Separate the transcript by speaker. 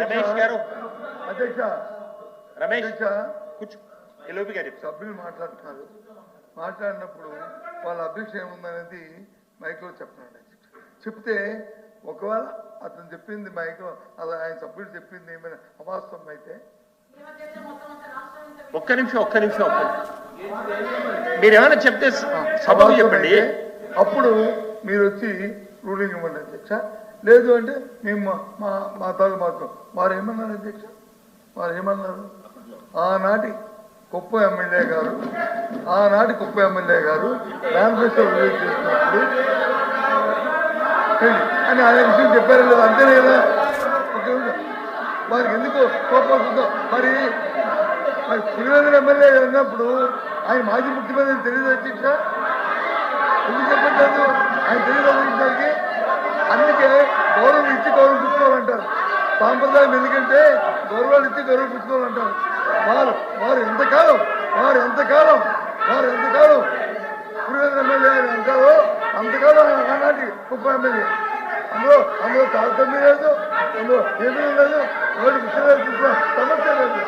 Speaker 1: రమేష్ గారు.
Speaker 2: అధ్యక్ష.
Speaker 1: రమేష్ కూర్చో. ఎల్ఓపి గారు.
Speaker 2: సభ్యులు మాట్లాడుతున్నారు. మాట్లాడినప్పుడు వాళ్ళ అభిక్ష ఏముందనేది మైక్లో చెప్పండి చెప్తే ఒకవేళ అతను చెప్పింది మైక్లో అలా ఆయన సభ్యుడు చెప్పింది ఏమైనా అవాస్తవం అయితే?
Speaker 1: ఒక్క నిమిషం ఒక్క నిమిషం ఒక్క. మీరు ఏమైనా చెప్తే స- సభకు
Speaker 2: అవాస్తవం
Speaker 1: చెప్పండి.
Speaker 2: అప్పుడు మీరు వచ్చి రూలింగ్ ఇవ్వండి అధ్యక్ష. లేదు అంటే మేము మా- మా మా తాగు మాత్రం వారు ఏమన్నారు అధ్యక్ష? వారు ఏమన్నారు? ఆనాటి కుప్ప ఎమ్మెల్యే గారు ఆనాటి కుప్ప ఎమ్మెల్యే గారు మేనిఫెస్టో రిలీజ్ చేసినప్పుడు అని ఆయన విషయం చెప్పారు లేదు అంతేనే కదా? వారికి ఎందుకు కోపం వస్తుందో? మరి మరి తిరువేంద్ర ఎమ్మెల్యే గారు ఉన్నప్పుడు ఆయన మాజీ ముఖ్యమంత్రి తెలియదు అధ్యక్ష? ఎందుకు చెప్పట్లేదు? ఆయన తెలియదు అధ్యక్షుడికి అందుకే గౌరవం ఇచ్చి గౌరవం పుచ్చుకోవాలంటారు సాంప్రదాయం ఎందుకంటే గౌరవాలు ఇచ్చి గౌరవ పుచ్చుకోవాలి అంటారు వారు వారు ఎంతకాలం వారు ఎంతకాలం వారు ఎంతకాలం పురుగు ఎమ్మెల్యే అని అంటారో అంతకాలం ఆయన ఆనాటి ఉప ఎమ్మెల్యే. అందులో అందులో తారతమ్యం లేదు అందులో ఏమీ లేదు ఎవరు సమస్య లేదు.